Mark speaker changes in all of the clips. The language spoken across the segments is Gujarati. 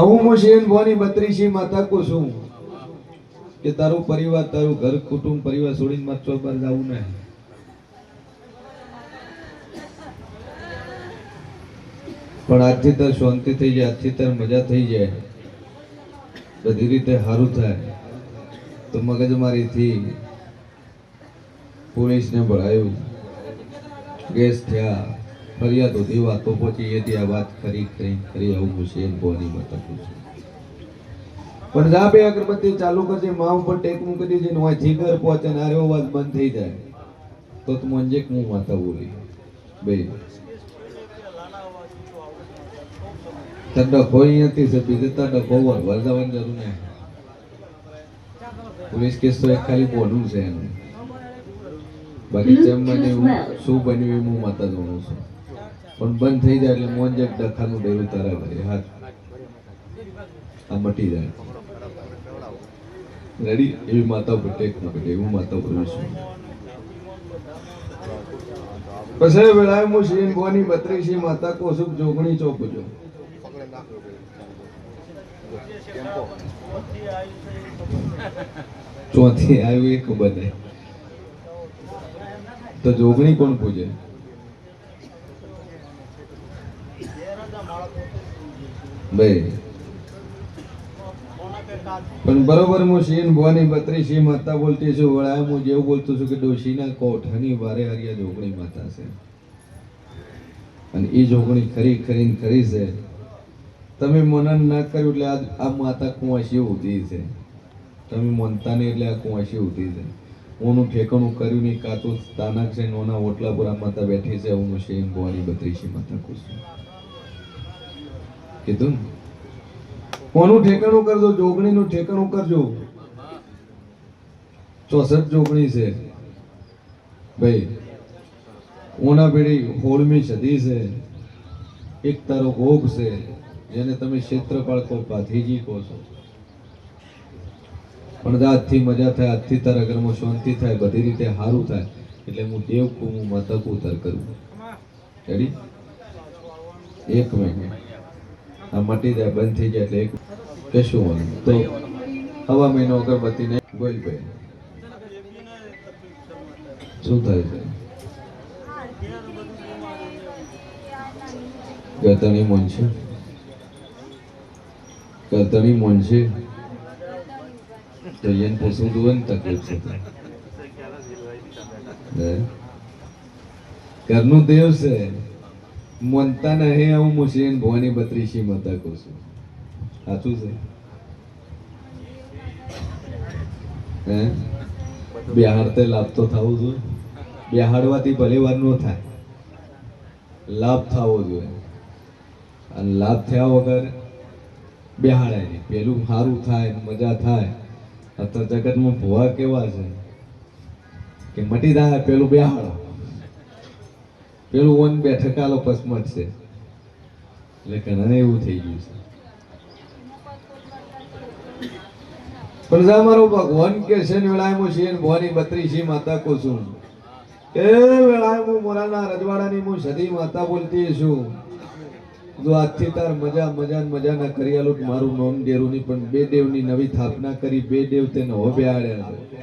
Speaker 1: હું મુશીન ભોની બત્રીસી માતા કો છું. કે તારું પરિવાર, તારું ઘર, કુટુંબ, પરિવાર છોડીને મારે પર જવું નહીં. પણ આજથી તાર શાંતિ થઈ જાય, આજથી તાર મજા થઈ જાય. બધી રીતે સારું થાય. તો મગજમારીથી પોલીસને ભળાયું કેસ થયા. ફરિયાદ દેવા તો પહોંચી એથી આ વાત ખરી ખરી ખરી આવું મુશ્કેલ ભવાની બતાવું છું. પણ જા બે અગરબત્તી ચાલુ કરજે મા ઉપર ટેક કરી દેજે હોય જીગર પહોંચે ને આરે અવાજ બંધ થઈ જાય. તો તું મંજે હું માતા બોલી બે. ઠંડક હોય નથી સર બીજે ઠંડક હોવા વરદાવાની જરૂર નહીં. પોલીસ કેસ તો એક ખાલી બોલવું છે એનું. બાકી જેમ બન્યું શું બન્યું એ હું માતા જાણું છું. પણ બંધ થઈ જાય એટલે મોન જગ ડખાનું ડેરું તારા ભાઈ હાથ આ મટી જાય. રેડી એવી માતા ઉપર ટેક ના પડે એવું માતા ઉપર છું. પછી વેળાએ હું શ્રી ભવાની બત્રીસી માતા કોસુક જોગણી ચોપજો ચોથી આવ્યું એ ખબર તો જોગણી કોણ પૂજે? ભાઈ. પણ બરોબર હું શીન ભવાની બત્રીસી માતા બોલતી છું, વળાય હું જેવું બોલતો છું કે ડોશીના કોઠાની વારે હરિયા જોગણી માતા છે. અને એ જોગણી ખરી ખરીને ખરી છે. તમે મનન ના કર્યું એટલે આ માતા કુંવાસી ઉધી છે. તમે મનતા નહીં એટલે આ કુંવાસી ઉધી છે. ઓનું ઠેકાણું કર્યું નહીં કાતું તાનાક છે નોના આ માતા બેઠી છે હું શેન ભવાની બત્રીસી માતા કુસુમ કીધું કોનું ઠેકાણું કરજો, જોગણીનું ઠેકાણું કરજો. ચોસઠ જોગણી છે. ભાઈ ઓના પેઢી હોળમી સદી છે. એક તારો ભોગ છે. જેને તમે ક્ષેત્રપાળ કહો પાથીજી કહો છો. પણ આજથી મજા થાય, આજથી તારા ઘરમાં શાંતિ થાય, બધી રીતે સારું થાય, એટલે હું દેવ કહું હું માતા ઉતર કરું. રેડી એક મિનિટ આ મટી જાય, બંધ થઈ જાય એટલે કશું હોય તો હવા મહિનો અગરબત્તીને ને બોલ ભાઈ. શું થાય છે? ગતણી મન છે? ગતણી મન છે? તો એને પૂછવું જોઈએ ને તકલીફ છે ઘરનું દેવ છે. મનતા નહીં હું મુશીન ભવાની બત્રીસી મતા કહું છું. સાચું છે? હે? બિહાડતે લાભ તો થવો જોઈએ. બિહાડવાથી ભલે વાર ન થાય. લાભ થવો જોઈએ. અને લાભ થયા વગર બેહાડે નહીં. પેલું સારું થાય, મજા થાય. અત્યારે જગતમાં ભુવા કેવા છે? કે મટી થાય પેલું બેહાડો. પેલું વન બેઠકાલો પસમટ છે. એટલે ઘણાને એવું થઈ ગયું છે. પણ જા મારો ભગવાન કે છે ને વેળાયમો છે ને ભવાની બત્રીસી માતા કો છું. એ વેળાયમો મોરાના રજવાડાની હું સદી માતા બોલતી છું. જો આજથી તાર મજા મજા મજાના મજા ના આલું મારું નોમ ડેરું નહીં પણ બે દેવની નવી સ્થાપના કરી, બે દેવ તેને હોબે બેહાડ્યા છે.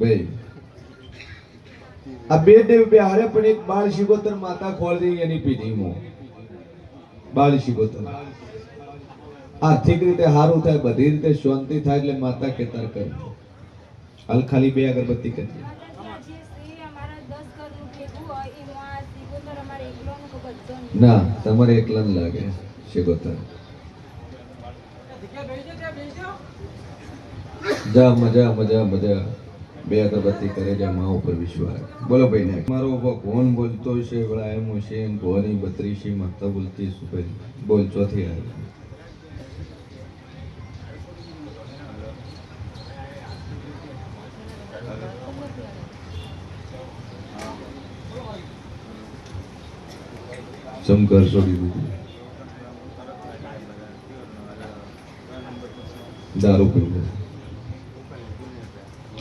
Speaker 1: ભાઈ આ બે દેવ બેહાડે પણ એક બાળ શિગોતર માતા ખોલ દઈ એની મો બાળ શિગોતર. આર્થિક રીતે સારું થાય બધી રીતે શાંતિ થાય એટલે માતા કેતર કરે. હાલ ખાલી બે અગરબત્તી કરી. ના તમારે એકલા લાગે શિગોતર. જા મજા મજા મજા. બે અગરબત્તી કરે જા મા ઉપર વિશ્વાસ. બોલો ભાઈ ને મારો ભગવાન બોલતો છે વળા એમ છે એમ ભવાની બત્રીસી માતા બોલતી ભાઈ બોલ, ચોથી આવી દારૂ પીવો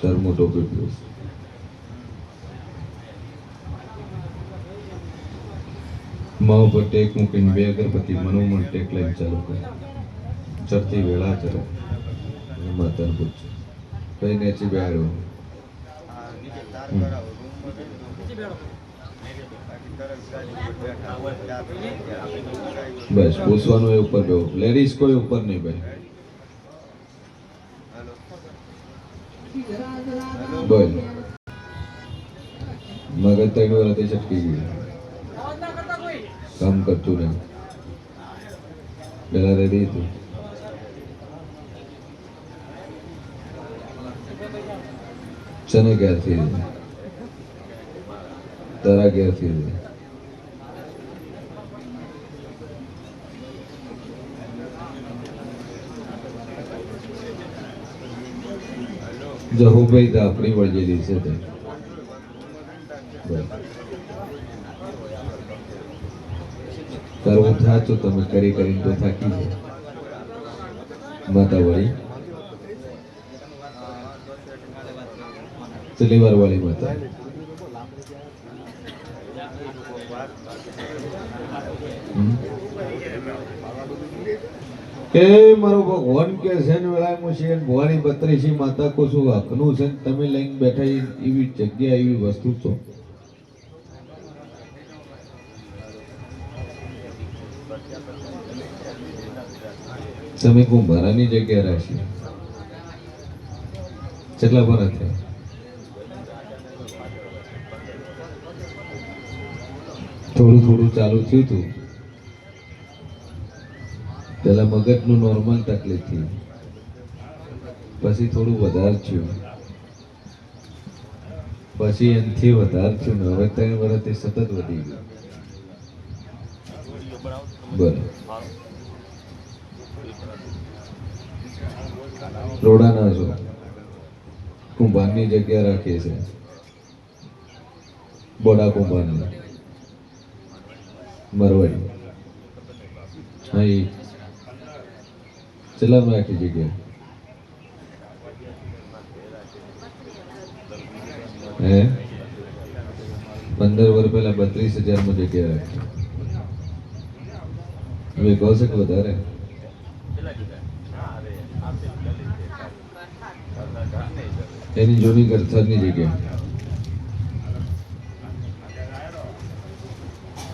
Speaker 1: તાર મોટો પીવો મા ઉપર ટેક મૂકીને બે અગરબત્તી, મનોમન ટેક લઈને ચાલુ કરે. ચડતી વેળા ચડે માતાને પૂછ્યું કઈ નેચી બેડો બસ, પૂછવાનું એ ઉપર બેહો. લેડીઝ કોઈ ઉપર નહીં બે મગજ ત્રણ તે છટકી ગયું કામ કરતું નહીં પેલા રેડી હતું. ચને ક્યારથી તારા ક્યારથી રહી જહુભાઈ આપણી વળગેલી છે તે. બસ. કરવું થાચું તમે કરી કરીને તો થાકી છે માતા વાળી? તલીવાર વાળી માતા? કે મારો ભગવાન કે છે ને વેળા છે ભવાની બત્રીસી માતા કો શું હકનું છે તમે લઈને બેઠા એવી જગ્યા, એવી વસ્તુ છો તમે કુંભારાની જગ્યા રાખી? કેટલા પર થયા? થોડું થોડું ચાલુ થયું હતું પેલા મગજનું નોર્મલ તકલીફ થઈ. પછી થોડું વધારે થયું. પછી એનથી વધારે થયું હવે ત્રણ વર્ષથી સતત વધી ગયું. બરાબર. રોડાના છો. કુંભારની જગ્યા રાખીએ છે બોડા કુંભારની. મરવાડી હા એ ચલામ રાખી જગ્યા. હે? પંદર વર્ષ પહેલા બત્રીસ હજારમાં જગ્યા રાખી. હવે કહો છો કે વધારે? એની જૂની ગરથરની જગ્યા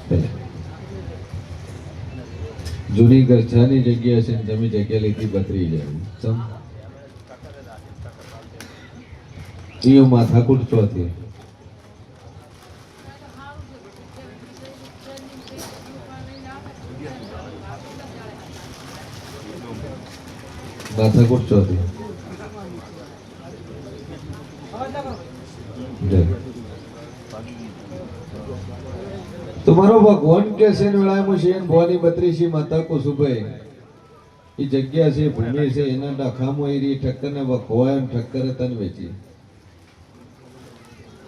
Speaker 1: પહેલા. જૂની ગરથાની જગ્યા છે ને તમે જગ્યા લીધી બત્રી જાય સમ ઈયો માથાકૂટ ચોથી માથાકૂટ ચોથી જય. તમારો ભગવાન કે છે વેળામાં છે ભવાની બત્રીસી માતા કુસુભાઈ એ જગ્યા છે, ભૂમિ છે, એના ડખામાં એ રહી ઠક્કર ને વખવાય ઠક્કરે તન વેચી.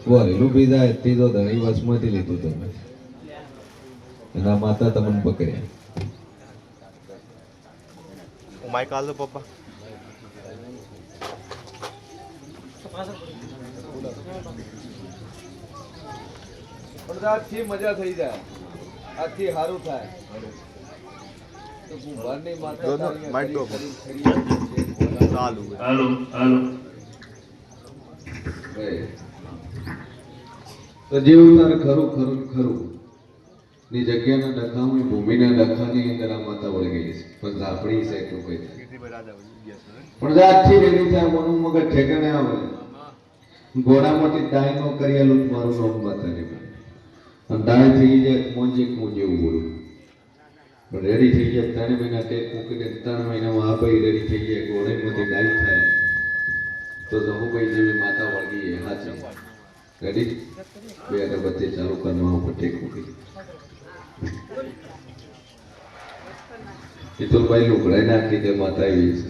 Speaker 1: વરેલું પીધા એટલી તો ધણી વસમાંથી લીધું તમે. એના માતા તમને પકડ્યા
Speaker 2: માઇક આલો પપ્પા.
Speaker 1: પણ આજથી મજા થઈ જાય. આજથી સારું થાય. તો કુંભારની માતા.
Speaker 2: ચાલુ.
Speaker 3: હાલો
Speaker 1: તારે ખરું ખરું ખરું. ની જગ્યાના ડખામણી ભૂમિના ડખાની અંદર આ માતા વળગેલી છે. પણ આપણી છે એટલું કઈ થાય. પણ જાતથી રેડી થાય મનું મગજ ઠેકાણે આવે. ઘોડામાંથી ડાયનો કરેલું મારું નામ માતાની અને ડાય થઈ જાય મોંજે હું જેવું બોલું. પણ રેડી થઈ જાય ત્રણ મહિના ટેક મૂકીને ત્રણ મહિનામાં આ ભાઈ રેડી થઈ જાય ઘોડામાંથી ડાય થાય. તો જહુભાઈ જેવી માતા વળગી એ હાચી. રેડી બે અગરબત્તી ચાલુ કરવા ઉપર ટેક મૂકી હિતુલભાઈ લુકડાઈ નાખી તે માતા એવી છે.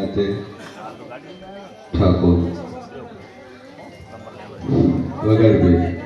Speaker 1: નાતે ઠાકોર વગાડભાઈ મારો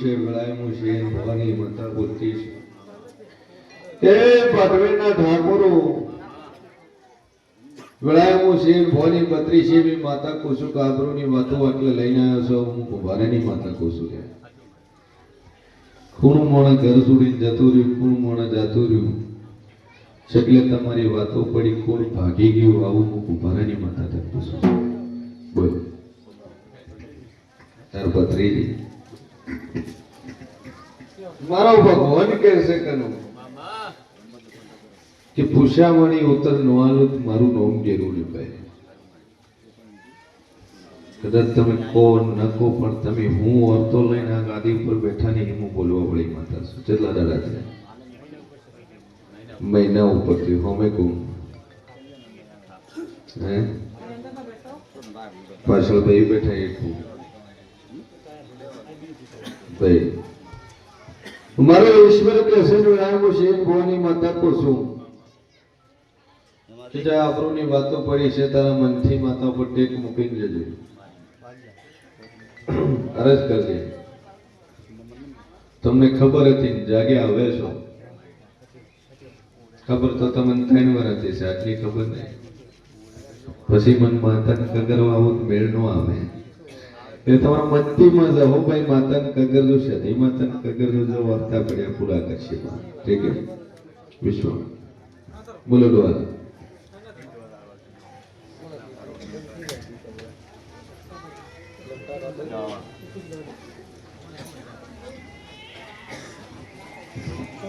Speaker 1: છે વેળાયમું છે ભવાની માતા બોલતી છે. એ પાટવેના ઠાકોરો વેળાયમું છે ભવાની પત્રી છે બી માતા કુસુ કાબરોની વાતો એટલે લઈને આવ્યો છો, હું ભવાનીની માતા કુસુ રે ખૂણ મોણે ઘર છોડીને જતું રહ્યું ખૂણ મોણે જતું રહ્યું. એટલે તમારી વાતો પડી, કોણ ભાગી ગયું, આવું હું કુંભારાની માતા તક પૂછું બોલ. તાર ભત્રીજી મારો ભગવાન કહે છે કનું કે પૂછામણી ઉતર નવાનું મારું નોમ જરૂરી ભાઈ કદાચ તમે કહો ન કહો, પણ તમે હું અર્થો લઈને આ ગાદી ઉપર બેઠા ને હું બોલવા વળી માતા છું. કેટલા દાડા છે મહિના ઉપરથી હોમે કહું. હે? પાછળ ભાઈ બેઠા એટલું ભાઈ મારો ઈશ્વર કે છે છે ભવાની માતા કો છું. જ્યાં વાતો પડી છે તારા મનથી માતા પર ટેક મૂકીને જજો. અરજ કરજે. તમને ખબર હતી જાગ્યા હવે છો. ખબર તો તમને ત્રણ વાર હતી છે આટલી ખબર નહીં. પછી મન માતાને કગરવા આવું મેળ નો આવે. એ તમારા મનથી માં જાઓ ભાઈ માતાને કગરજો છે એ માતાને કગરજો જો વાર્તા પડ્યા પૂરા કરશે ઠીક છે વિશ્વ બોલો દ્વારા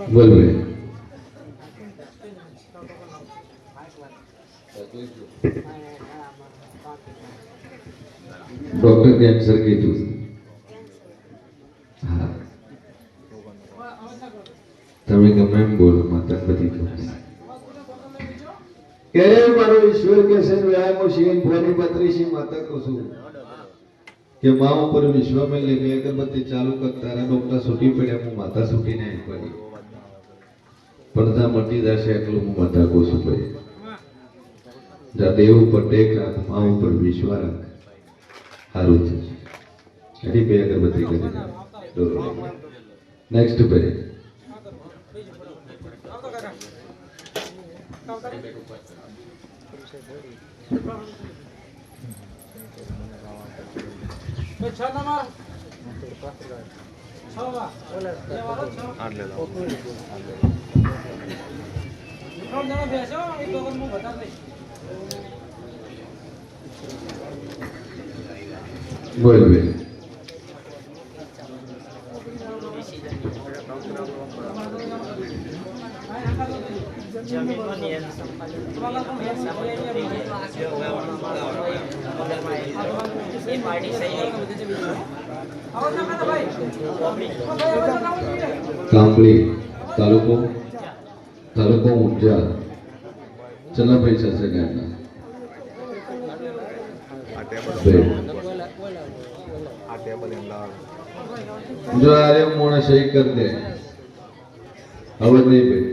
Speaker 1: બોલ ભાઈ ડોક્ટર કેન્સર કીધું હા તમે ગમે એમ બોલો માતા બધી ખબર કે મારો ઈશ્વર કે છે વ્યાયામો શિવન ભવાની પત્રીસી માતા કહું છું કે મા ઉપર વિશ્વ વિશ્વમાં લઈને અગરબત્તી ચાલુ કર તારા ડોક્ટર છૂટી પડ્યા હું માતા છૂટીને આવી પડી પડતા મટી જશે એટલું હું માતા કહું છું ભાઈ દેવ ઉપર ટેક રાખ મા ઉપર વિશ્વ રાખ સારું છે. એની બે અગરબત્તી કરી નેક્સ્ટ
Speaker 3: જણા બેસો એક વખત હું વધારે લઈશ
Speaker 1: બોલ ભાઈ
Speaker 3: આવો ના ખાતા ભાઈ
Speaker 1: કાંબળી તાલુકો? તાલુકો ઊંઝા. ચલા પૈસા છે ગાયના બે જો આરે મોણે સહી કરી દે. હવે નહીં ભાઈ.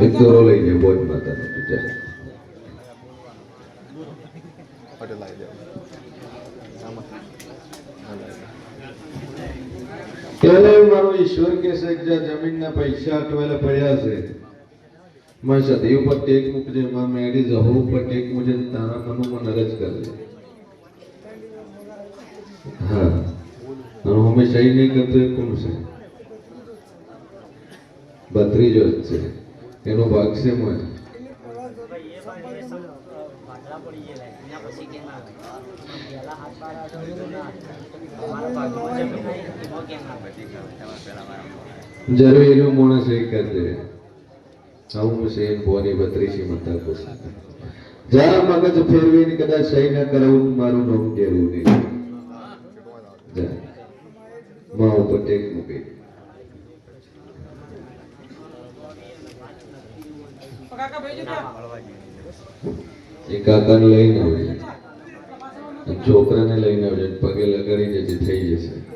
Speaker 1: એક દોરો લઈ જાય બોજ માતાનો તું જા
Speaker 2: અટે લાવી દેવો આમાં આ લાવી દે.
Speaker 1: ત્યારે મારો ઈશ્વર કે છે કે જમીનના પૈસા અટવાયેલા પડ્યા છે? મારા સદૈવ ઉપર ટેક મૂકજે માં મેળી જહો ઉપર ટેક મુજે તારા મનોમાં નરજ કરજે. હા. અને હંમેશા નહીં કરતો એ કોણ છે? ભત્રીજો જ છે. એનો ભાગ છે મોય જરૂરી મોણસ એક જ છે. આવું છે બોની બત્રીસી મતા કોશી જરા મગજ ફેરવીને કદાચ સહી ન કરવું, મારું નામ કેવું નહીં. માં ઉપર ટેક મૂકી. એ કાકાને લઈને આવજે. છોકરાને લઈને આવજે. પગે લગાડી જજે થઈ જશે.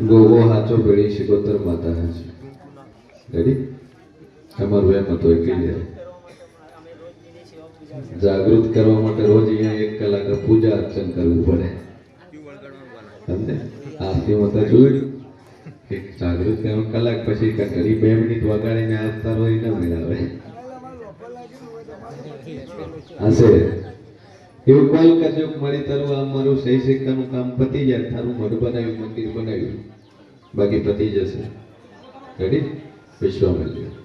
Speaker 1: ગોગો હાચો પેઢી શિકોતર માતા હાચો રેડી તમારું એમ હતું એ કહી જાગૃત કરવા માટે રોજ અહીંયા એક કલાક પૂજા અર્ચન કરવું પડે. સમજે? આરતીમાં તો જોયું કે જાગૃત કરવા કલાક પછી ઘડી બે મિનિટ વગાડીને આવતા હોય ન મેળાવે. હશે એવું કોલ કરજો મળી તારું આમ મારું સહી સિક્કાનું કામ પતી જાય, તારું મઢ બનાવ્યું, મંદિર બનાવ્યું. બાકી પતી જશે. રેડી વિશ્વામિત્ર.